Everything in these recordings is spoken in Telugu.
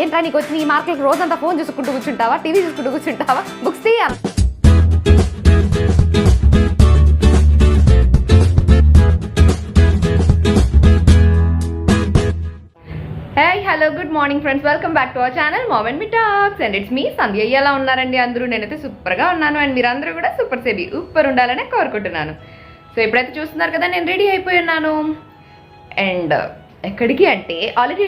ఏంట్రా నీకు వచ్చి ఈ మార్కులకు రోజంతా ఫోన్ చూసుకుంటూ కూర్చుంటావా? టీవీ చూసుకుంటూ కూర్చుంటావా? బుక్స్ తీయ hello good morning friends welcome back to our channel moment me talks and it's me Sandhya ఎలా ఉన్నారండి అందరూ? నేనైతే సూపర్గా ఉన్నాను. అండ్ మీరందరూ కూడా సూపర్ సేబీ సూపర్ ఉండాలని కోరుకుంటున్నాను. సో ఇప్పుడైతే చూస్తున్నారు కదా నేను రెడీ అయిపోయి ఉన్నాను. అండ్ ఎక్కడికి అంటే ఆల్రెడీ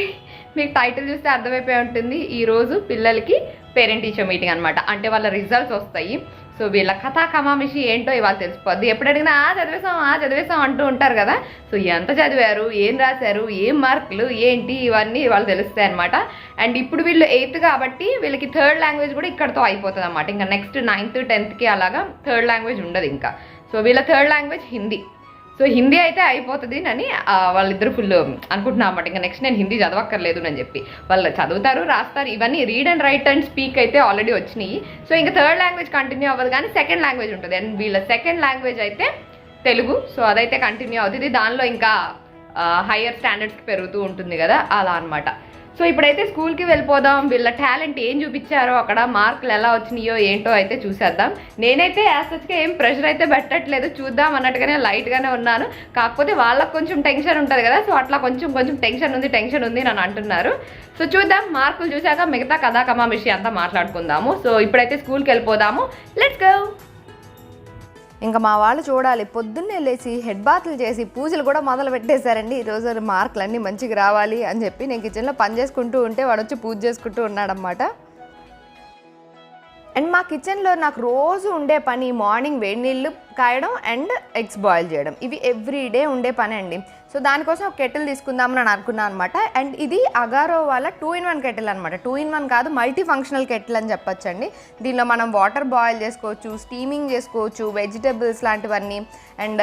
మీకు టైటిల్ చూస్తే అర్థమైపోయి ఉంటుంది. ఈరోజు పిల్లలకి పేరెంట్ టీచర్ మీటింగ్ అనమాట అంటే వాళ్ళ రిజల్ట్స్ వస్తాయి. సో వీళ్ళ కథా కమామిషి ఏంటో ఇవాళ తెలిసిపోద్ది. ఎప్పుడు అడిగినా ఆ చదివేసాం ఆ చదివేసాం అంటూ ఉంటారు కదా. సో ఎంత చదివారు ఏం రాశారు ఏం మార్కులు ఏంటి ఇవన్నీ వాళ్ళు తెలుస్తాయి అనమాట అండ్ ఇప్పుడు వీళ్ళు ఎయిత్ కాబట్టి వీళ్ళకి థర్డ్ లాంగ్వేజ్ కూడా ఇక్కడతో అయిపోతుంది అనమాట ఇంకా నెక్స్ట్ నైన్త్ టెన్త్కి అలాగా థర్డ్ లాంగ్వేజ్ ఉండదు ఇంకా. సో వీళ్ళ third language Hindi. So Hindi అయితే అయిపోతుంది అని వాళ్ళిద్దరు ఫుల్ అనుకుంటున్నా అన్నమాట. ఇంకా నెక్స్ట్ నేను హిందీ చదవక్కర్లేదు అని చెప్పి. వాళ్ళు చదువుతారు రాస్తారు ఇవన్నీ read and write and speak అయితే ఆల్రెడీ వచ్చినాయి. సో ఇంకా థర్డ్ లాంగ్వేజ్ కంటిన్యూ అవ్వదు కానీ సెకండ్ లాంగ్వేజ్ ఉంటుంది. అండ్ వీళ్ళ సెకండ్ లాంగ్వేజ్ అయితే తెలుగు. సో అదైతే కంటిన్యూ అవుతుంది. దానిలో ఇంకా హయ్యర్ స్టాండర్డ్స్కి పెరుగుతూ ఉంటుంది కదా అలా అన్నమాట. సో ఇప్పుడైతే స్కూల్కి వెళ్ళిపోదాం. వీళ్ళ టాలెంట్ ఏం చూపించారో అక్కడ మార్కులు ఎలా వచ్చినాయో ఏంటో అయితే చూసేద్దాం. నేనైతే యాసచ్గా ఏం ప్రెషర్ అయితే పెట్టట్లేదు. చూద్దాం అన్నట్టుగానే లైట్గానే ఉన్నాను. కాకపోతే వాళ్ళకి కొంచెం టెన్షన్ ఉంటుంది కదా సో అట్లా కొంచెం కొంచెం టెన్షన్ ఉంది టెన్షన్ ఉంది అని అంటున్నారు. సో చూద్దాం మార్కులు చూశాక మిగతా కథా విషయం అంతా మాట్లాడుకుందాము. సో ఇప్పుడైతే స్కూల్కి వెళ్ళిపోదాము. లెట్స్ గో ఇంకా మా వాళ్ళు చూడాలి. పొద్దున్నే లేచి హెడ్ బాత్లు చేసి పూజలు కూడా మొదలు పెట్టేశారండి. ఈరోజు మార్కులు అన్నీ మంచిగా రావాలి అని చెప్పి నేను కిచెన్లో పని చేసుకుంటూ ఉంటే వాడు వచ్చి పూజ చేసుకుంటూ ఉన్నాడనమాట అండ్ మా కిచెన్లో నాకు రోజు ఉండే పని మార్నింగ్ వేడి నీళ్ళు కాయడం అండ్ ఎగ్స్ బాయిల్ చేయడం. ఇవి ఎవ్రీ డే ఉండే పని అండి. సో దానికోసం ఒక కెటిల్ తీసుకుందామని నేను అనుకున్నాను అనమాట అండ్ ఇది అగారో వాళ్ళ టూ ఇన్ వన్ కెటిల్ అనమాట టూ ఇన్ వన్ కాదు మల్టీ ఫంక్షనల్ కెటిల్ అని చెప్పొచ్చండి. దీనిలో మనం వాటర్ బాయిల్ చేసుకోవచ్చు స్టీమింగ్ చేసుకోవచ్చు వెజిటబుల్స్ లాంటివన్నీ. అండ్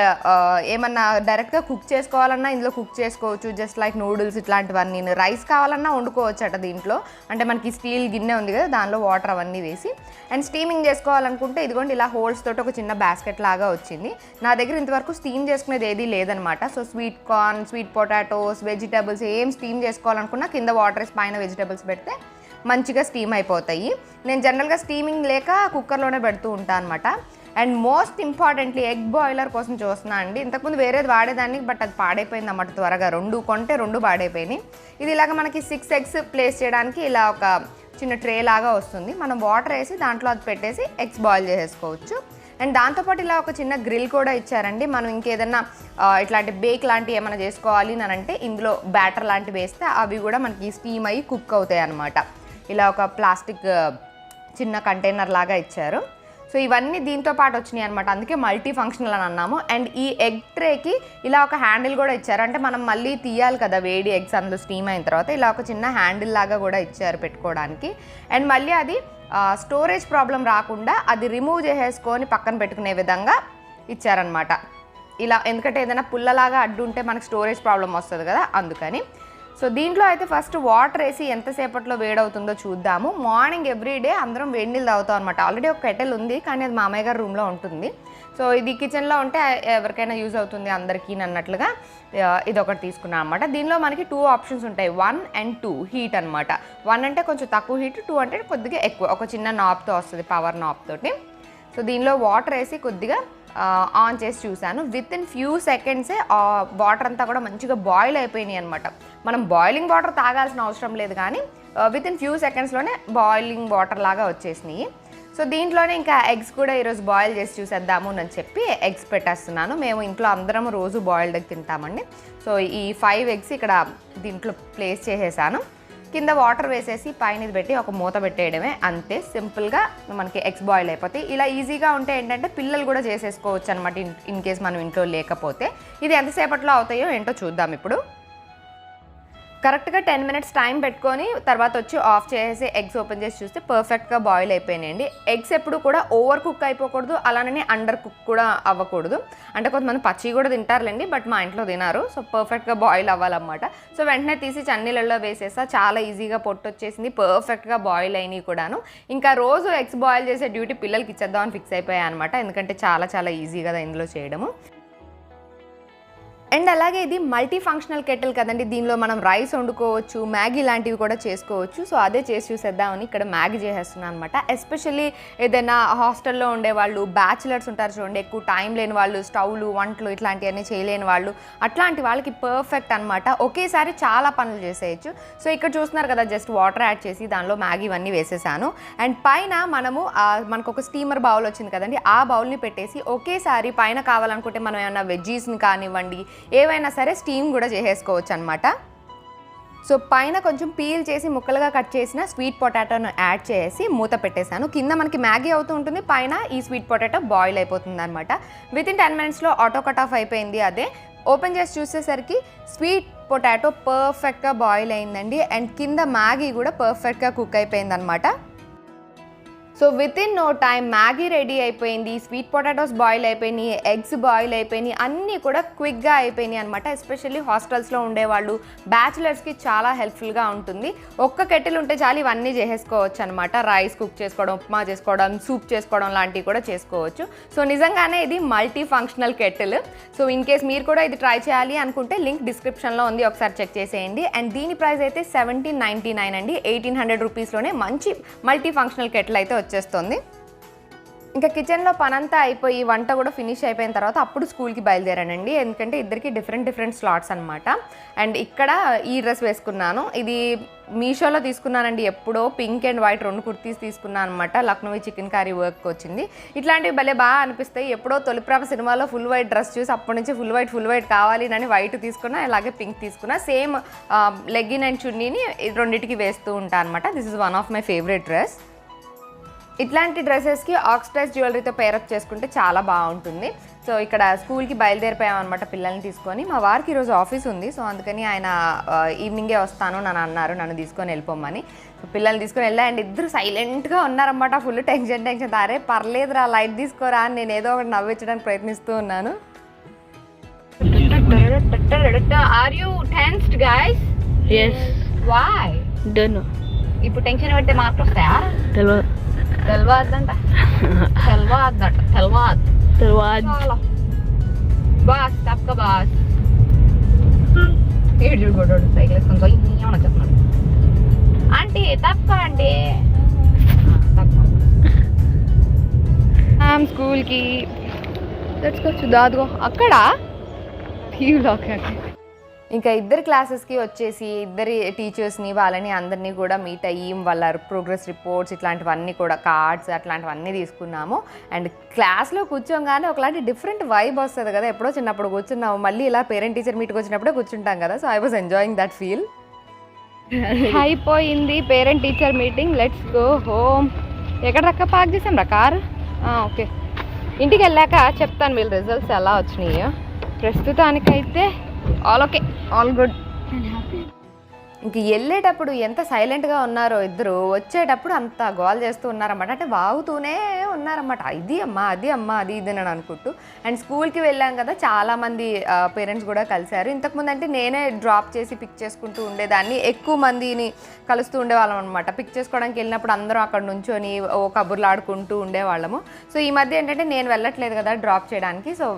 ఏమన్నా డైరెక్ట్గా కుక్ చేసుకోవాలన్నా ఇందులో కుక్ చేసుకోవచ్చు. జస్ట్ లైక్ నూడిల్స్ ఇట్లాంటివన్నీ. రైస్ కావాలన్నా వండుకోవచ్చు అట దీంట్లో. అంటే మనకి స్టీల్ గిన్నె ఉంది కదా దానిలో వాటర్ అవన్నీ వేసి. అండ్ స్టీమింగ్ చేసుకోవాలనుకుంటే ఇదిగోండి ఇలా హోల్స్ తోటి ఒక చిన్న బాస్కెట్ లాగా వచ్చింది. నా దగ్గర ఇంతవరకు స్టీమ్ చేసుకునేది ఏదీ లేదనమాట so sweet corn sweet potatoes vegetables ఏం స్టీమ్ చేసుకోవాలనుకున్నా కింద వాటర్ వేసి పైన వెజిటబుల్స్ పెడితే మంచిగా స్టీమ్ అయిపోతాయి. నేను జనరల్గా స్టీమింగ్ లేక కుక్కర్లోనే పెడుతూ ఉంటాను అనమాట and most importantly egg boiler కోసం చూస్తున్నా అండి. ఇంతకుముందు వేరేది వాడేదాన్ని బట్ అది పాడైపోయింది అన్నమాట త్వరగా. రెండు కొంటే రెండు పాడైపోయినాయి. ఇది ఇలాగ మనకి సిక్స్ ఎగ్స్ ప్లేస్ చేయడానికి ఇలా ఒక చిన్న ట్రే లాగా వస్తుంది. మనం వాటర్ వేసి దాంట్లో అది పెట్టేసి ఎగ్స్ బాయిల్ చేసేసుకోవచ్చు. అండ్ దాంతోపాటు ఇలా ఒక చిన్న గ్రిల్ కూడా ఇచ్చారండి. మనం ఇంకేదన్నా ఇట్లాంటి బేక్ లాంటివి ఏమైనా చేసుకోవాలి అని అంటే ఇందులో బ్యాటర్ లాంటివి వేస్తే అవి కూడా మనకి స్టీమ్ అయ్యి కుక్ అవుతాయి అన్నమాట ఇలా ఒక ప్లాస్టిక్ చిన్న కంటైనర్ లాగా ఇచ్చారు. సో ఇవన్నీ దీంతో పాటు వచ్చినాయి అనమాట అందుకే మల్టీ ఫంక్షనల్ అని అన్నాము. అండ్ ఈ ఎగ్ ట్రేకి ఇలా ఒక హ్యాండిల్ కూడా ఇచ్చారు. అంటే మనం మళ్ళీ తీయాలి కదా వేడి ఎగ్స్ అందులో స్టీమ్ అయిన తర్వాత. ఇలా ఒక చిన్న హ్యాండిల్ లాగా కూడా ఇచ్చారు పెట్టుకోవడానికి. అండ్ మళ్ళీ అది స్టోరేజ్ ప్రాబ్లం రాకుండా అది రిమూవ్ చేసేసుకొని పక్కన పెట్టుకునే విధంగా ఇచ్చారనమాట ఇలా ఎందుకంటే ఏదైనా పుల్లలాగా అడ్డు ఉంటే మనకు స్టోరేజ్ ప్రాబ్లం వస్తుంది కదా అందుకని. సో దీంట్లో అయితే ఫస్ట్ వాటర్ వేసి ఎంతసేపట్లో వేడవుతుందో చూద్దాము. మార్నింగ్ ఎవ్రీ డే అందరం వేడి నీళ్ళు తాగుతాం అనమాట ఆల్రెడీ ఒక కెటెల్ ఉంది కానీ అది మామయ్య గారి రూమ్లో ఉంటుంది. సో ఇది కిచెన్లో ఉంటే ఎవరికైనా యూజ్ అవుతుంది అందరికీ అన్నట్లుగా ఇది ఒకటి తీసుకున్నాను అనమాట దీనిలో మనకి టూ ఆప్షన్స్ ఉంటాయి. వన్ అండ్ టూ హీట్ అనమాట వన్ అంటే కొంచెం తక్కువ హీట్ టూ అంటే కొద్దిగా ఎక్కువ ఒక చిన్న నాబ్తో వస్తుంది పవర్ నాబ్ తోటి. సో దీనిలో వాటర్ వేసి కొద్దిగా ఆన్ చేసి చూశాను. విత్ ఇన్ ఫ్యూ సెకండ్సే వాటర్ అంతా కూడా మంచిగా బాయిల్ అయిపోయినాయి అనమాట మనం బాయిలింగ్ వాటర్ తాగాల్సిన అవసరం లేదు కానీ విత్ ఇన్ ఫ్యూ సెకండ్స్లోనే బాయిలింగ్ వాటర్ లాగా వచ్చేసినాయి. సో దీంట్లోనే ఇంకా ఎగ్స్ కూడా ఈరోజు బాయిల్ చేసి చూసేద్దాము అని చెప్పి ఎగ్స్ పెట్టేస్తున్నాను. మేము ఇంట్లో అందరం రోజు బాయిల్డ్ ఎగ్ తింటామండి. సో ఈ ఫైవ్ ఎగ్స్ ఇక్కడ దీంట్లో ప్లేస్ చేసేసాను. కింద వాటర్ వేసేసి పైన ఇది పెట్టి ఒక మూత పెట్టేయడమే. అంతే సింపుల్గా మనకి ఎగ్స్ బాయిల్ అయిపోతాయి. ఇలా ఈజీగా ఉంటే ఏంటంటే పిల్లలు కూడా చేసేసుకోవచ్చు అనమాట ఇన్ ఇన్ కేస్ మనం ఇంట్లో లేకపోతే. ఇది ఎంతసేపట్లో అవుతాయో ఏంటో చూద్దాం ఇప్పుడు. కరెక్ట్గా టెన్ మినిట్స్ టైం పెట్టుకొని తర్వాత వచ్చి ఆఫ్ చేసేసి ఎగ్స్ ఓపెన్ చేసి చూస్తే పర్ఫెక్ట్గా బాయిల్ అయిపోయినాయండి. ఎగ్స్ ఎప్పుడు కూడా ఓవర్ కుక్ అయిపోకూడదు అలానే అండర్ కుక్ కూడా అవ్వకూడదు. అంటే కొంతమంది పచ్చి కూడా తింటారులేండి బట్ మా ఇంట్లో తినారు. సో పర్ఫెక్ట్గా బాయిల్ అవ్వాలన్నమాట. సో వెంటనే తీసి చన్నీళ్ళల్లో వేసేసా చాలా ఈజీగా పొట్టు వచ్చేసింది పర్ఫెక్ట్గా బాయిల్ అయినాయి కూడాను. ఇంకా రోజు ఎగ్స్ బాయిల్ చేసే డ్యూటీ పిల్లలకి ఇచ్చేద్దామని ఫిక్స్ అయిపోయాయి అనమాట ఎందుకంటే చాలా చాలా ఈజీ కదా ఇందులో చేయడము. అండ్ అలాగే ఇది మల్టీ ఫంక్షనల్ కెటిల్ కదండి. దీనిలో మనం రైస్ వండుకోవచ్చు మ్యాగీ లాంటివి కూడా చేసుకోవచ్చు. సో అదే చేసి చూసేద్దామని ఇక్కడ మ్యాగీ చేసేస్తున్నాను అనమాట ఎస్పెషల్లీ ఏదైనా హాస్టల్లో ఉండే వాళ్ళు బ్యాచిలర్స్ ఉంటారు చూడండి ఎక్కువ టైం లేని వాళ్ళు స్టవ్లు వంటలు ఇట్లాంటివన్నీ చేయలేని వాళ్ళు అట్లాంటి వాళ్ళకి పర్ఫెక్ట్ అనమాట ఒకేసారి చాలా పనులు చేసేయచ్చు. సో ఇక్కడ చూస్తున్నారు కదా జస్ట్ వాటర్ యాడ్ చేసి దానిలో మ్యాగీ ఇవన్నీ వేసేసాను. అండ్ పైన మనము మనకు ఒక స్టీమర్ బౌల్ వచ్చింది కదండి ఆ బౌల్ని పెట్టేసి ఒకేసారి పైన కావాలనుకుంటే మనం ఏమైనా వెజ్జీస్ని కానివ్వండి ఏవైనా సరే స్టీమ్ కూడా చేసేసుకోవచ్చు అనమాట సో పైన కొంచెం పీల్ చేసి ముక్కలుగా కట్ చేసిన స్వీట్ పొటాటోను యాడ్ చేసి మూత పెట్టేశాను. కింద మనకి మ్యాగీ అవుతూ ఉంటుంది పైన ఈ స్వీట్ పొటాటో బాయిల్ అయిపోతుంది అనమాట విత్ ఇన్ టెన్ మినిట్స్లో ఆటో కట్ ఆఫ్ అయిపోయింది అదే. ఓపెన్ చేసి చూసేసరికి స్వీట్ పొటాటో పర్ఫెక్ట్గా బాయిల్ అయిందండి. అండ్ కింద మ్యాగీ కూడా పర్ఫెక్ట్గా కుక్ అయిపోయింది అనమాట so with in no time Maggi ready అయిపోయింది స్వీట్ పొటాటోస్ బాయిల్ అయిపోయినాయి ఎగ్స్ బాయిల్ అయిపోయినాయి అన్నీ కూడా క్విక్గా అయిపోయినాయి అనమాట ఎస్పెషల్లీ హాస్టల్స్లో ఉండేవాళ్ళు బ్యాచులర్స్కి చాలా హెల్ప్ఫుల్గా ఉంటుంది. ఒక్క కెటిల్ ఉంటే చాలు ఇవన్నీ చేసేసుకోవచ్చు అనమాట రైస్ కుక్ చేసుకోవడం ఉప్మా చేసుకోవడం సూప్ చేసుకోవడం లాంటివి కూడా చేసుకోవచ్చు. సో నిజంగానే ఇది multi functional kettle so in case మీరు కూడా ఇది ట్రై చేయాలి అనుకుంటే లింక్ డిస్క్రిప్షన్లో ఉంది. ఒకసారి చెక్ చేసేయండి. అండ్ దీని ప్రైస్ అయితే సెవెంటీన్ నైంటీ నైన్ అండి ఎయిటీన్ హండ్రెడ్ రూపీస్లోనే మంచి మల్టీ ఫంక్షనల్ కెటిల్ అయితే వచ్చేస్తుంది. ఇంకా కిచెన్లో పనంతా అయిపోయి వంట కూడా ఫినిష్ అయిపోయిన తర్వాత అప్పుడు స్కూల్కి బయలుదేరానండి. ఎందుకంటే ఇద్దరికి డిఫరెంట్ డిఫరెంట్ స్లాట్స్ అనమాట అండ్ ఇక్కడ ఈ డ్రెస్ వేసుకున్నాను. ఇది మీషోలో తీసుకున్నానండి. ఎప్పుడో పింక్ అండ్ వైట్ రెండు కుర్తీస్ తీసుకున్నాను అనమాట లక్నోవి చికెన్ కర్రీ వర్క్ వచ్చింది. ఇట్లాంటివి భలే బాగా అనిపిస్తాయి. ఎప్పుడో తొలిప్రాప సినిమాలో ఫుల్ వైట్ డ్రెస్ చూసి అప్పటి నుంచి ఫుల్ వైట్ ఫుల్ వైట్ కావాలి అని వైట్ తీసుకున్నా అలాగే పింక్ తీసుకున్నా సేమ్ లెగ్గిన్ అండ్ చున్నీని రెండింటికి వేస్తూ ఉంటాను అనమాట this is one of my favourite dress ఇట్లాంటి డ్రెస్సెస్కి ఆక్సిడైజ్ జ్యువెలరీతో పేరప్ చేసుకుంటే చాలా బాగుంటుంది. సో ఇక్కడ స్కూల్కి బయలుదేరిపోయాం అనమాట పిల్లల్ని తీసుకొని. మా వారికి ఈరోజు ఆఫీస్ ఉంది. సో అందుకని ఆయన ఈవినింగే వస్తాను నన్ను అన్నారు. నన్ను తీసుకొని వెళ్ళిపోమని సో పిల్లల్ని తీసుకొని వెళ్ళా. అండ్ ఇద్దరు సైలెంట్గా ఉన్నారన్నమాట. Full tension tension. అరే పర్లేదురా లైట్ తీసుకోరా అని నేను ఏదో ఒకటి నవ్వించడానికి ప్రయత్నిస్తూ ఉన్నాను. Yes. Don't know. ఇప్పుడు టెన్షన్ పెడితే మార్కులు వస్తాయా తెలవదు తెలవద్దంట తెలవద్దట తెలవద్దు తెలవదు చాలా. బాస్ తప్పక బాస్. ఏడు చూడు గొడవడు సైకిల్ వేసుకొని పోయి ఏమన్నా చెప్తున్నాడు. ఆంటీ తప్ప ఆంటీ. తప్ప స్కూల్కి. తెచ్చుకోవచ్చు దాదుగో అక్కడ? టీవీలో ఇంకా ఇద్దరు క్లాసెస్కి వచ్చేసి ఇద్దరి టీచర్స్ని వాళ్ళని అందరినీ కూడా మీట్ అయ్యి వాళ్ళ ప్రోగ్రెస్ రిపోర్ట్స్ ఇట్లాంటివన్నీ కూడా కార్డ్స్ అట్లాంటివన్నీ తీసుకున్నాము. అండ్ క్లాస్లో కూర్చోగానే ఒకలాంటి డిఫరెంట్ వైబ్ వస్తుంది కదా ఎప్పుడో చిన్నప్పుడు కూర్చున్నాము. మళ్ళీ ఇలా పేరెంట్ టీచర్ మీట్కి వచ్చినప్పుడే కూర్చుంటాం కదా so I was enjoying that feel అయిపోయింది parent teacher meeting let's go home ఎక్కడ రక్క పార్క్ చేసాం రా కార్? ఓకే. ఇంటికి వెళ్ళాక చెప్తాను వీళ్ళ రిజల్ట్స్ ఎలా వచ్చినాయో. ప్రస్తుతానికైతే ఆల్ ఓకే ఆల్ గుడ్ ఇంక వెళ్ళేటప్పుడు ఎంత సైలెంట్గా ఉన్నారో ఇద్దరు వచ్చేటప్పుడు అంత గోల్ చేస్తూ ఉన్నారన్నమాట. అంటే వాగుతూనే ఉన్నారన్నమాట. ఇది అమ్మా అది అమ్మా అది ఇది అని అనుకుంటూ. అండ్ స్కూల్కి వెళ్ళాం కదా చాలామంది పేరెంట్స్ కూడా కలిశారు. ఇంతకుముందు అంటే నేనే డ్రాప్ చేసి పిక్ చేసుకుంటూ ఉండేదాన్ని. ఎక్కువ మందిని కలుస్తూ ఉండేవాళ్ళం అనమాట పిక్ చేసుకోవడానికి వెళ్ళినప్పుడు అందరం అక్కడ నుంచొని ఓ కబుర్లు ఆడుకుంటూ ఉండేవాళ్ళము. సో ఈ మధ్య ఏంటంటే నేను వెళ్ళట్లేదు కదా డ్రాప్ చేయడానికి. సో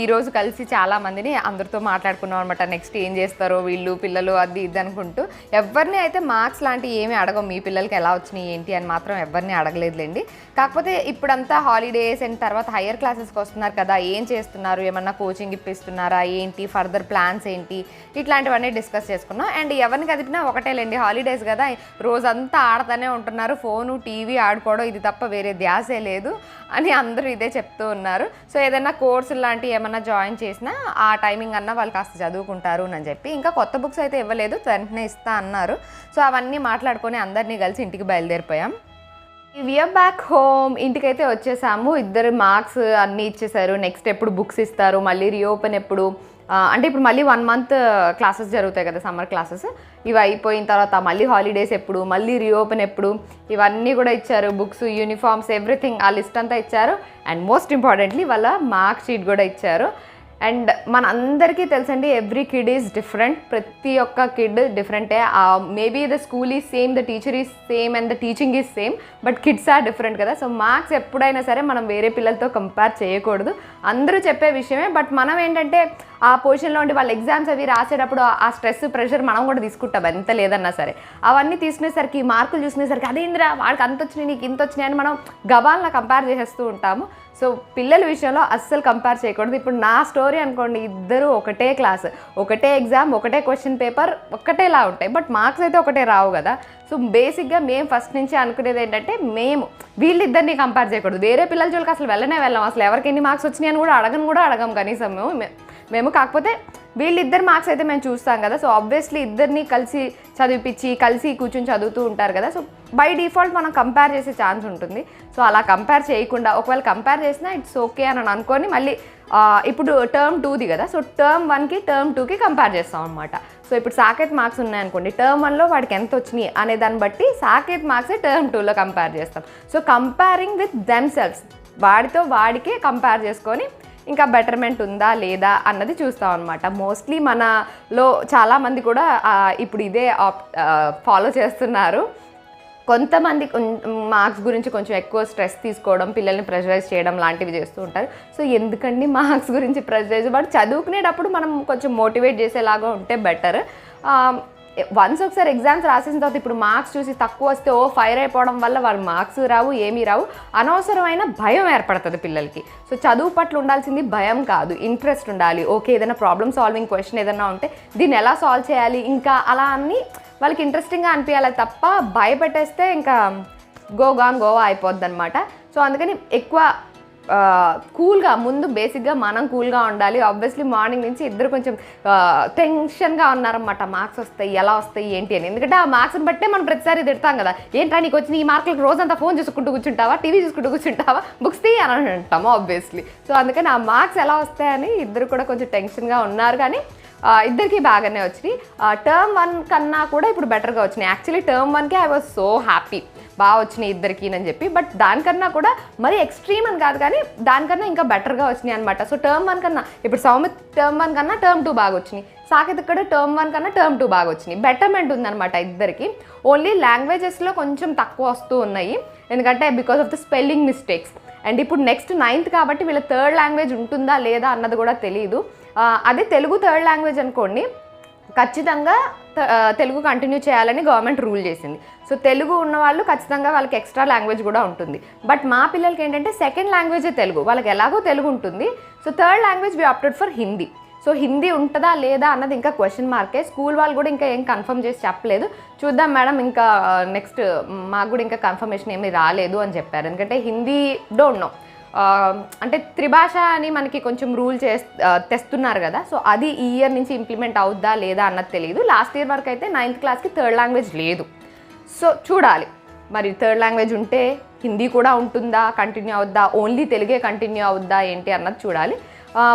ఈరోజు కలిసి చాలామందిని అందరితో మాట్లాడుకున్నాం అనమాట నెక్స్ట్ ఏం చేస్తారో వీళ్ళు పిల్లలు అది ఇది అనుకుంటూ. ఎవరిని అయితే మార్క్స్ లాంటివి ఏమీ అడగం మీ పిల్లలకి ఎలా వచ్చినాయి ఏంటి అని మాత్రం ఎవరిని అడగలేదులేండి. కాకపోతే ఇప్పుడంతా హాలిడేస్ అండ్ తర్వాత హయ్యర్ క్లాసెస్కి వస్తున్నారు కదా ఏం చేస్తున్నారు ఏమన్నా కోచింగ్ ఇప్పిస్తున్నారా ఏంటి ఫర్దర్ ప్లాన్స్ ఏంటి ఇట్లాంటివన్నీ డిస్కస్ చేసుకున్నాం. అండ్ ఎవరిని కదిపినా ఒకటేలేండి హాలిడేస్ కదా రోజంతా ఆడుతూనే ఉంటున్నారు ఫోను టీవీ ఆడుకోవడం ఇది తప్ప వేరే ధ్యాసే లేదు అని అందరూ ఇదే చెప్తూ ఉన్నారు. సో ఏదైనా కోర్సులు లాంటివి ఏమన్నా జాయిన్ చేసినా ఆ టైమింగ్ అన్నా వాళ్ళు కాస్త చదువుకుంటారు అని చెప్పి. ఇంకా కొత్త బుక్స్ అయితే ఇవ్వలేదు వెంటనే ఇస్తా అన్నారు. సో అవన్నీ మాట్లాడుకొని అందరినీ కలిసి ఇంటికి బయలుదేరిపోయాం. వియర్ బ్యాక్ హోమ్ ఇంటికైతే వచ్చేసాము. ఇద్దరు మార్క్స్ అన్నీ ఇచ్చేసారు. నెక్స్ట్ ఎప్పుడు బుక్స్ ఇస్తారు? మళ్ళీ రీఓపెన్ ఎప్పుడు? అంటే ఇప్పుడు మళ్ళీ వన్ మంత్ క్లాసెస్ జరుగుతాయి కదా సమ్మర్ క్లాసెస్ ఇవి అయిపోయిన తర్వాత మళ్ళీ హాలిడేస్ ఎప్పుడు? మళ్ళీ రీఓపెన్ ఎప్పుడు? ఇవన్నీ కూడా ఇచ్చారు. బుక్స్ యూనిఫామ్స్ ఎవ్రీథింగ్ ఆ లిస్ట్ అంతా ఇచ్చారు. అండ్ మోస్ట్ ఇంపార్టెంట్లీ వాళ్ళ మార్క్ షీట్ కూడా ఇచ్చారు. అండ్ మన అందరికీ తెలుసండి ఎవ్రీ కిడ్ ఈజ్ డిఫరెంట్ ప్రతి ఒక్క kid డిఫరెంటే maybe the school is same the teacher is same and the teaching is same but kids are different కదా. సో మార్క్స్ ఎప్పుడైనా సరే మనం వేరే పిల్లలతో కంపేర్ చేయకూడదు. అందరూ చెప్పే విషయమే బట్ మనం ఏంటంటే ఆ పొజిషన్లో ఉండి వాళ్ళ ఎగ్జామ్స్ అవి రాసేటప్పుడు ఆ- ఆ స్ట్రెస్ ప్రెషర్ మనం కూడా తీసుకుంటాం ఎంత లేదన్నా సరే. అవన్నీ తీసుకునేసరికి మార్కులు చూసుకునేసరికి అదేంద్రా వాడికి అంత వచ్చినాయి నీకు ఇంత వచ్చినాయి అని మనం గబాల్లా కంపేర్ చేసేస్తూ ఉంటాము. సో పిల్లల విషయంలో అస్సలు కంపేర్ చేయకూడదు. ఇప్పుడు నా స్టోరీ అనుకోండి ఇద్దరు ఒకటే క్లాస్ ఒకటే ఎగ్జామ్ ఒకటే క్వశ్చన్ పేపర్ ఒకటేలా ఉంటాయి. బట్ మార్క్స్ అయితే ఒకటే రావు కదా. సో బేసిక్గా మేము ఫస్ట్ నుంచి అనుకునేది ఏంటంటే మేము వీళ్ళిద్దరిని కంపేర్ చేయకూడదు. వేరే పిల్లల జోలికి అసలు వెళ్ళనే వెళ్ళాం. అసలు ఎవరికి ఎన్ని మార్క్స్ వచ్చినాయి అని కూడా అడగను కూడా అడగం కనీసం. మేము కాకపోతే వీళ్ళిద్దరు మార్క్స్ అయితే మేము చూస్తాం కదా. సో ఆబ్వియస్లీ ఇద్దరిని కలిసి చదివిపించి కలిసి కూర్చొని చదువుతూ ఉంటారు కదా. సో బై డిఫాల్ట్ మనం కంపేర్ చేసే ఛాన్స్ ఉంటుంది. సో అలా కంపేర్ చేయకుండా ఒకవేళ కంపేర్ చేసినా ఇట్స్ ఓకే అని అనుకొని మళ్ళీ ఇప్పుడు టర్మ్ టూది కదా. సో టర్మ్ వన్కి టర్మ్ టూకి కంపేర్ చేస్తాం అనమాట సో ఇప్పుడు సాకేత్ మార్క్స్ ఉన్నాయనుకోండి. టర్మ్ వన్లో వాడికి ఎంత వచ్చినాయి అనే దాన్ని బట్టి సాకేత్ మార్క్సే టర్మ్ టూలో కంపేర్ చేస్తాం. So comparing with themselves వాడితో వాడికే కంపేర్ చేసుకొని ఇంకా బెటర్మెంట్ ఉందా లేదా అన్నది చూస్తాం అనమాట మోస్ట్లీ మనలో చాలామంది కూడా ఇప్పుడు ఇదే ఫాలో చేస్తున్నారు. కొంతమంది మార్క్స్ గురించి కొంచెం ఎక్కువ స్ట్రెస్ తీసుకోవడం పిల్లల్ని ప్రెషరైజ్ చేయడం లాంటివి చేస్తూ ఉంటారు. సో ఎందుకండి మార్క్స్ గురించి ప్రెషరైజ్ వాడు చదువుకునేటప్పుడు మనం కొంచెం మోటివేట్ చేసేలాగా ఉంటే బెటర్ వన్స్ ఒకసారి ఎగ్జామ్స్ రాసేసిన తర్వాత ఇప్పుడు మార్క్స్ చూసి తక్కువ వస్తే ఓ ఫైర్ అయిపోవడం వల్ల వాళ్ళ మార్క్స్ రావు ఏమీ రావు. అనవసరమైన భయం ఏర్పడుతుంది పిల్లలకి. సో చదువు పట్ల ఉండాల్సింది భయం కాదు ఇంట్రెస్ట్ ఉండాలి. ఓకే ఏదైనా ప్రాబ్లమ్ సాల్వింగ్ క్వశ్చన్ ఏదైనా ఉంటే దీన్ని ఎలా సాల్వ్ చేయాలి? ఇంకా అలా అని వాళ్ళకి ఇంట్రెస్టింగ్గా అనిపించాలి తప్ప భయపెట్టేస్తే ఇంకా గో గోవా అయిపోద్ది అనమాట సో అందుకని ఎక్కువ కూల్గా ముందు బేసిక్గా మనం కూల్గా ఉండాలి. ఆబ్వియస్లీ మార్నింగ్ నుంచి ఇద్దరు కొంచెం టెన్షన్గా ఉన్నారన్నమాట. మార్క్స్ వస్తాయి ఎలా వస్తాయి ఏంటి అని. ఎందుకంటే ఆ మార్క్స్ని బట్టే మనం ప్రతిసారి తిడతాం కదా. ఏంటా నీకు వచ్చిన ఈ మార్కులకు రోజంతా ఫోన్ చూసుకుంటూ కూర్చుంటావా? టీవీ చూసుకుంటూ కూర్చుంటావా? బుక్స్ తీ అని అంటాము ఆబ్వియస్లీ సో అందుకని ఆ మార్క్స్ ఎలా వస్తాయని ఇద్దరు కూడా కొంచెం టెన్షన్గా ఉన్నారు. కానీ ఇద్దరికి బాగానే వచ్చినాయి. టర్మ్ వన్ కన్నా కూడా ఇప్పుడు బెటర్గా వచ్చినాయి. యాక్చువల్లీ టర్మ్ వన్కే ఐ వాజ్ సో హ్యాపీ బాగా వచ్చినాయి ఇద్దరికి అని చెప్పి. బట్ దానికన్నా కూడా మరీ ఎక్స్ట్రీమ్ అని కాదు కానీ దానికన్నా ఇంకా బెటర్గా వచ్చినాయి అనమాట సో టర్మ్ వన్ కన్నా ఇప్పుడు సౌమిత్ టర్మ్ వన్ కన్నా టర్మ్ టూ బాగా వచ్చినాయి. సాకేత్ ఇక్కడ టర్మ్ వన్ కన్నా టర్మ్ టూ బాగా వచ్చినాయి. బెటర్మెంట్ ఉందన్నమాట ఇద్దరికి. ఓన్లీ లాంగ్వేజెస్లో కొంచెం తక్కువ వస్తూ ఉన్నాయి. ఎందుకంటే because of the spelling mistakes and ఇప్పుడు నెక్స్ట్ నైన్త్ కాబట్టి వీళ్ళ థర్డ్ లాంగ్వేజ్ ఉంటుందా లేదా అన్నది కూడా తెలియదు అదే తెలుగు థర్డ్ లాంగ్వేజ్ అనుకోండి ఖచ్చితంగా తెలుగు కంటిన్యూ చేయాలని గవర్నమెంట్ రూల్ చేసింది. సో తెలుగు ఉన్న వాళ్ళు ఖచ్చితంగా వాళ్ళకి ఎక్స్ట్రా లాంగ్వేజ్ కూడా ఉంటుంది. బట్ మా పిల్లలకి ఏంటంటే సెకండ్ లాంగ్వేజే తెలుగు. వాళ్ళకి ఎలాగో తెలుగు ఉంటుంది. So third language we opted for Hindi. So Hindi ఉంటుందా లేదా అన్నది ఇంకా క్వశ్చన్ మార్కే. స్కూల్ వాళ్ళు కూడా ఇంకా ఏం కన్ఫర్మ్ చేసి చెప్పలేదు. చూద్దాం మేడం ఇంకా నెక్స్ట్ మాకు కూడా ఇంకా కన్ఫర్మేషన్ ఏమీ రాలేదు అని చెప్పారు. ఎందుకంటే హిందీ డోంట్ నో. అంటే త్రిభాష అని మనకి కొంచెం రూల్ చే తెస్తున్నారు కదా. సో అది ఈ ఇయర్ నుంచి ఇంప్లిమెంట్ అవుద్దా లేదా అన్నది తెలియదు లాస్ట్ ఇయర్ వరకు అయితే నైన్త్ క్లాస్కి థర్డ్ లాంగ్వేజ్ లేదు. సో చూడాలి. మరి థర్డ్ లాంగ్వేజ్ ఉంటే హిందీ కూడా ఉంటుందా కంటిన్యూ అవుద్దా ఓన్లీ తెలుగే కంటిన్యూ అవుద్దా ఏంటి అన్నది చూడాలి.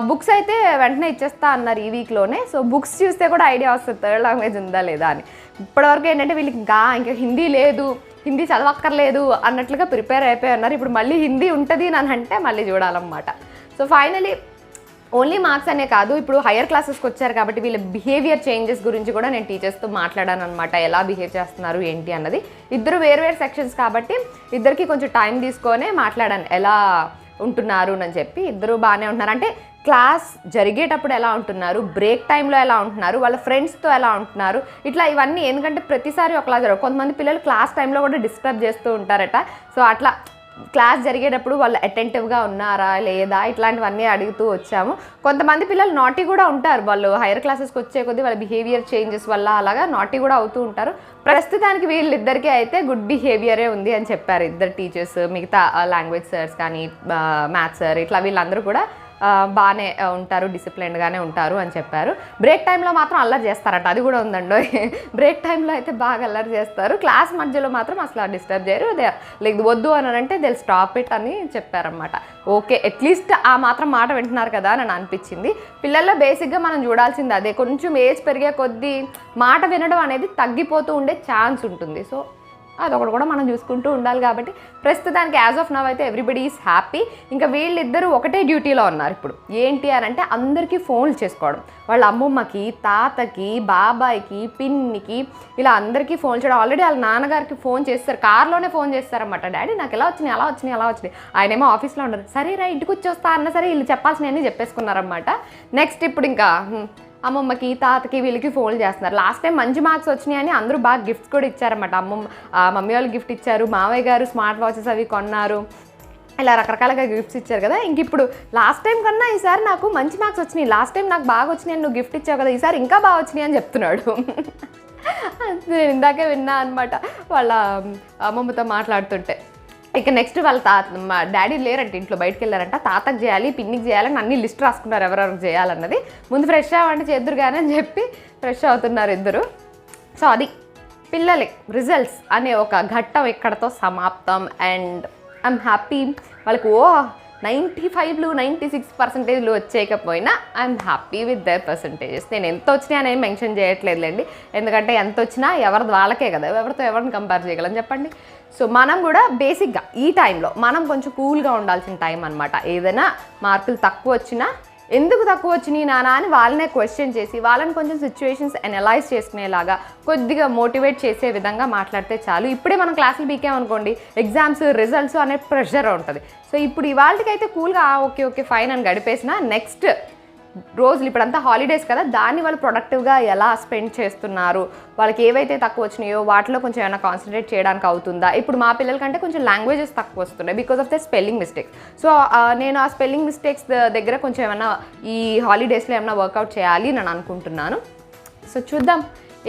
బుక్స్ అయితే వెంటనే ఇచ్చేస్తా అన్నారు ఈ వీక్లోనే. సో బుక్స్ చూస్తే కూడా ఐడియా వస్తుంది థర్డ్ లాంగ్వేజ్ ఉందా లేదా అని. ఇప్పటివరకు ఏంటంటే వీళ్ళకి ఇంకా ఇంకా హిందీ లేదు. హిందీ చదవక్కర్లేదు అన్నట్లుగా ప్రిపేర్ అయిపోయి ఉన్నారు. ఇప్పుడు మళ్ళీ హిందీ ఉంటుంది అని అంటే మళ్ళీ చూడాలన్నమాట. సో ఫైనలీ ఓన్లీ మార్క్స్ అనే కాదు ఇప్పుడు హైయర్ క్లాసెస్కి వచ్చారు కాబట్టి వీళ్ళ బిహేవియర్ చేంజెస్ గురించి కూడా నేను టీచర్స్తో మాట్లాడాను అనమాట ఎలా బిహేవ్ చేస్తున్నారు ఏంటి అన్నది. ఇద్దరు వేరు వేరు సెక్షన్స్ కాబట్టి ఇద్దరికి కొంచెం టైం తీసుకొనే మాట్లాడాను. ఎలా ఉంటున్నారు అని చెప్పి ఇద్దరు బాగానే ఉంటున్నారు. అంటే క్లాస్ జరిగేటప్పుడు ఎలా ఉంటున్నారు? బ్రేక్ టైంలో ఎలా ఉంటున్నారు? వాళ్ళ ఫ్రెండ్స్తో ఎలా ఉంటున్నారు? ఇట్లా ఇవన్నీ ఎందుకంటే ప్రతిసారి ఒకలా జరగదు కొంతమంది పిల్లలు క్లాస్ టైంలో కూడా డిస్టర్బ్ చేస్తూ ఉంటారట. సో అట్లా క్లాస్ జరిగేటప్పుడు వాళ్ళు అటెంటివ్గా ఉన్నారా? లేదా? ఇట్లాంటివన్నీ అడుగుతూ వచ్చాము. కొంతమంది పిల్లలు నాటీ కూడా ఉంటారు. వాళ్ళు హైయర్ క్లాసెస్కి వచ్చే కొద్దీ వాళ్ళ బిహేవియర్ చేంజెస్ వల్ల అలాగా నాటీ కూడా అవుతూ ఉంటారు. ప్రస్తుతానికి వీళ్ళిద్దరికీ అయితే గుడ్ బిహేవియరే ఉంది అని చెప్పారు ఇద్దరు టీచర్స్. మిగతా లాంగ్వేజ్ సార్స్ కానీ మ్యాథ్స్ సార్ ఇట్లా వీళ్ళందరూ కూడా బాగానే ఉంటారు డిసిప్లిన్డ్గానే ఉంటారు అని చెప్పారు. బ్రేక్ టైంలో మాత్రం అల్లరి చేస్తారట అది కూడా ఉందండి. బ్రేక్ టైంలో అయితే బాగా అల్లరి చేస్తారు. క్లాస్ మధ్యలో మాత్రం అసలు డిస్టర్బ్ చేయరు. లైక్ వద్దు అని అంటే దిల్ స్టాప్ ఇట్ అని చెప్పారనమాట ఓకే అట్లీస్ట్ ఆ మాత్రం మాట వింటున్నారు కదా అని అనిపించింది. పిల్లల్లో బేసిక్గా మనం చూడాల్సింది అదే. కొంచెం ఏజ్ పెరిగే కొద్దీ మాట వినడం అనేది తగ్గిపోతూ ఉండే ఛాన్స్ ఉంటుంది. సో అదొకటి కూడా మనం చూసుకుంటూ ఉండాలి కాబట్టి ప్రస్తుతానికి యాజ్ ఆఫ్ నవ్ అయితే ఎవ్రీబడి ఈస్ హ్యాపీ ఇంకా వీళ్ళిద్దరూ ఒకటే డ్యూటీలో ఉన్నారు ఇప్పుడు. ఏంటి అని అంటే అందరికీ ఫోన్లు చేసుకోవడం. వాళ్ళ అమ్మమ్మకి తాతకి బాబాయ్కి పిన్నికి ఇలా అందరికీ ఫోన్ చేయడం. ఆల్రెడీ వాళ్ళ నాన్నగారికి ఫోన్ చేస్తారు. కార్లోనే ఫోన్ చేస్తారన్నమాట. డాడీ నాకు ఎలా వచ్చినాయి అలా వచ్చినాయి అలా వచ్చినాయి. ఆయనేమో ఆఫీస్లో ఉండరు. సరే రా ఇంటికి వచ్చి వస్తా అన్న సరే వీళ్ళు చెప్పాల్సినవన్నీ చెప్పేసుకున్నారన్నమాట. నెక్స్ట్ ఇప్పుడు ఇంకా అమ్మమ్మకి తాతకి వీళ్ళకి ఫోన్ చేస్తున్నారు. లాస్ట్ టైం మంచి మార్క్స్ వచ్చినాయని అందరూ బాగా గిఫ్ట్స్ కూడా ఇచ్చారన్నమాట. అమ్మమ్మ మమ్మీ వాళ్ళు గిఫ్ట్ ఇచ్చారు మావయ్య గారు స్మార్ట్ వాచెస్ అవి కొన్నారు. ఇలా రకరకాలుగా గిఫ్ట్స్ ఇచ్చారు కదా. ఇంక ఇప్పుడు లాస్ట్ టైం కన్నా ఈసారి నాకు మంచి మార్క్స్ వచ్చినాయి. లాస్ట్ టైం నాకు బాగా వచ్చినాయి నువ్వు గిఫ్ట్ ఇచ్చావు కదా ఈసారి ఇంకా బాగా వచ్చినాయి అని చెప్తున్నాడు. నేను ఇందాకే విన్నా అనమాట వాళ్ళ అమ్మమ్మతో మాట్లాడుతుంటే. ఇక నెక్స్ట్ వాళ్ళ తాత మా డాడీ లేరంటే ఇంట్లో బయటకు వెళ్ళారంట. తాతకు చేయాలి పిన్నికి చేయాలని అన్ని లిస్ట్ రాసుకున్నారు ఎవరెవరికి చేయాలన్నది. ముందు ఫ్రెష్ అవ్వండి చేద్దరు కానీ అని చెప్పి ఫ్రెష్ అవుతున్నారు ఇద్దరు. సో అది పిల్లలకి రిజల్ట్స్ అనే ఒక ఘట్టం ఇక్కడతో సమాప్తం. అండ్ ఐఎమ్ హ్యాపీ వాళ్ళకి ఓ నైంటీ ఫైవ్లు నైంటీ సిక్స్ పర్సెంటేజ్లు వచ్చేయకపోయినా I'm happy with their percentages నేను ఎంత వచ్చినా అనేది మెన్షన్ చేయట్లేదులేండి. ఎందుకంటే ఎంత వచ్చినా ఎవరిది వాళ్ళకే కదా ఎవరితో ఎవరిని కంపేర్ చేయగలం చెప్పండి? సో మనం కూడా బేసిక్గా ఈ టైంలో మనం కొంచెం కూల్గా ఉండాల్సిన టైం అనమాట ఏదైనా మార్కులు తక్కువ వచ్చినా ఎందుకు తక్కువ వచ్చినాయి నానా అని వాళ్ళనే క్వశ్చన్ చేసి వాళ్ళని కొంచెం సిచ్యువేషన్స్ అనలైజ్ చేసుకునేలాగా కొద్దిగా మోటివేట్ చేసే విధంగా మాట్లాడితే చాలు. ఇప్పుడే మనం క్లాసులు బీకామనుకోండి ఎగ్జామ్స్ రిజల్ట్స్ అనే ప్రెషర్ ఉంటుంది. సో ఇప్పుడు ఇవాళకైతే కూల్గా ఓకే ఓకే ఫైన్ అని గడిపేసిన నెక్స్ట్ రోజులు ఇప్పుడంతా హాలిడేస్ కదా దాన్ని వాళ్ళు ప్రొడక్టివ్గా ఎలా స్పెండ్ చేస్తున్నారు? వాళ్ళకి ఏవైతే తక్కువ వచ్చినాయో వాటిలో కొంచెం ఏమైనా కాన్సన్ట్రేట్ చేయడానికి అవుతుందా? ఇప్పుడు మా పిల్లల కంటే కొంచెం లాంగ్వేజెస్ తక్కువ వస్తున్నాయి because of the spelling mistakes so నేను ఆ స్పెల్లింగ్ మిస్టేక్స్ దగ్గర కొంచెం ఏమైనా ఈ హాలిడేస్లో ఏమైనా వర్కౌట్ చేయాలి నేను అనుకుంటున్నాను. సో చూద్దాం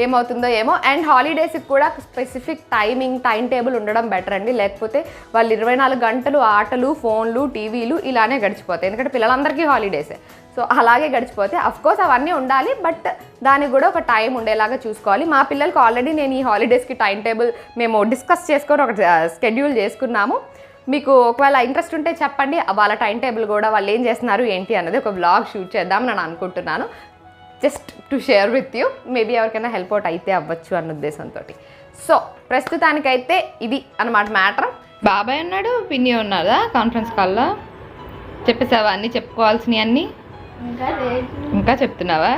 ఏమవుతుందో ఏమో. అండ్ హాలిడేస్కి కూడా స్పెసిఫిక్ టైమింగ్ టైం టేబుల్ ఉండడం బెటర్ అండి. లేకపోతే వాళ్ళు ఇరవై నాలుగు గంటలు ఆటలు ఫోన్లు టీవీలు ఇలానే గడిచిపోతాయి. ఎందుకంటే పిల్లలందరికీ హాలిడేసే సో అలాగే గడిచిపోతే అఫ్కోర్స్ అవన్నీ ఉండాలి బట్ దానికి కూడా ఒక టైం ఉండేలాగా చూసుకోవాలి. మా పిల్లలకు ఆల్రెడీ నేను ఈ హాలిడేస్కి టైం టేబుల్ మేము డిస్కస్ చేసుకొని ఒక స్కెడ్యూల్ చేసుకున్నాము. మీకు ఒకవేళ ఇంట్రెస్ట్ ఉంటే చెప్పండి వాళ్ళ టైం టేబుల్ కూడా వాళ్ళు ఏం చేస్తున్నారు ఏంటి అన్నది ఒక బ్లాగ్ షూట్ చేద్దాం నేను అనుకుంటున్నాను. Just to share with you maybe ఎవరికైనా హెల్ప్ అవుట్ అయితే అవ్వచ్చు అన్న ఉద్దేశంతో సో ప్రస్తుతానికైతే ఇది అన్నమాట మ్యాటర్ బాబాయ్ ఉన్నాడు పిన్ని ఉన్నదా కాన్ఫరెన్స్ కాల్లో చెప్పేసావా అన్నీ చెప్పుకోవాల్సినవి అన్నీ ఇంకా చెప్తున్నావా?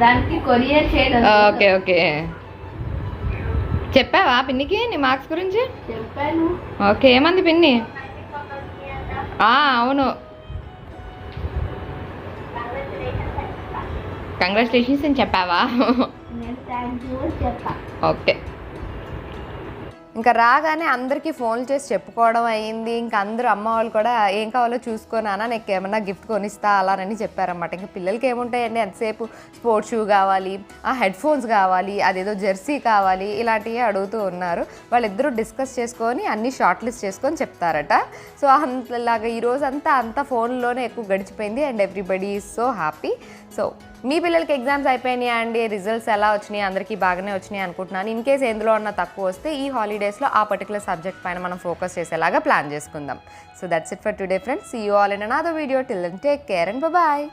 దానికి కొరియర్ చేయడం ఓకే ఓకే. చెప్పావా పిన్నికి నీ మార్క్స్ గురించి? చెప్పాను. ఓకే ఏమంది పిన్ని? అవును. కంగ్రాచులేషన్స్ అని చెప్పావా? ఓకే. ఇంకా రాగానే అందరికీ ఫోన్లు చేసి చెప్పుకోవడం అయ్యింది ఇంకా అందరూ అమ్మ వాళ్ళు కూడా ఏం కావాలో చూసుకోనానా నీకు ఏమన్నా గిఫ్ట్ కొనిస్తా అలానని చెప్పారన్నమాట. ఇంకా పిల్లలకి ఏముంటాయండి? ఎంతసేపు స్పోర్ట్స్ షూ కావాలి ఆ హెడ్ ఫోన్స్ కావాలి అదేదో జెర్సీ కావాలి ఇలాంటివి అడుగుతూ ఉన్నారు. వాళ్ళిద్దరూ డిస్కస్ చేసుకొని అన్ని షార్ట్ లిస్ట్ చేసుకొని చెప్తారట. సో అంతలాగా ఈరోజంతా అంతా అంతా ఫోన్లోనే ఎక్కువ గడిచిపోయింది. And everybody is so happy. So మీ పిల్లలకి ఎగ్జామ్స్ అయిపోయినాయి అండి? రిజల్ట్స్ ఎలా వచ్చినాయి? అందరికీ బాగానే వచ్చినాయి అనుకుంటున్నాను. ఇన్ కేస్ ఎందులో ఉన్న తక్కువ వస్తే ఈ హాలిడేస్లో ఆ పర్టికులర్ సబ్జెక్ట్ పైన మనం ఫోకస్ చేసేలాగా ప్లాన్ చేసుకుందాం. So that's it for today friends see you all in another video till take care and bye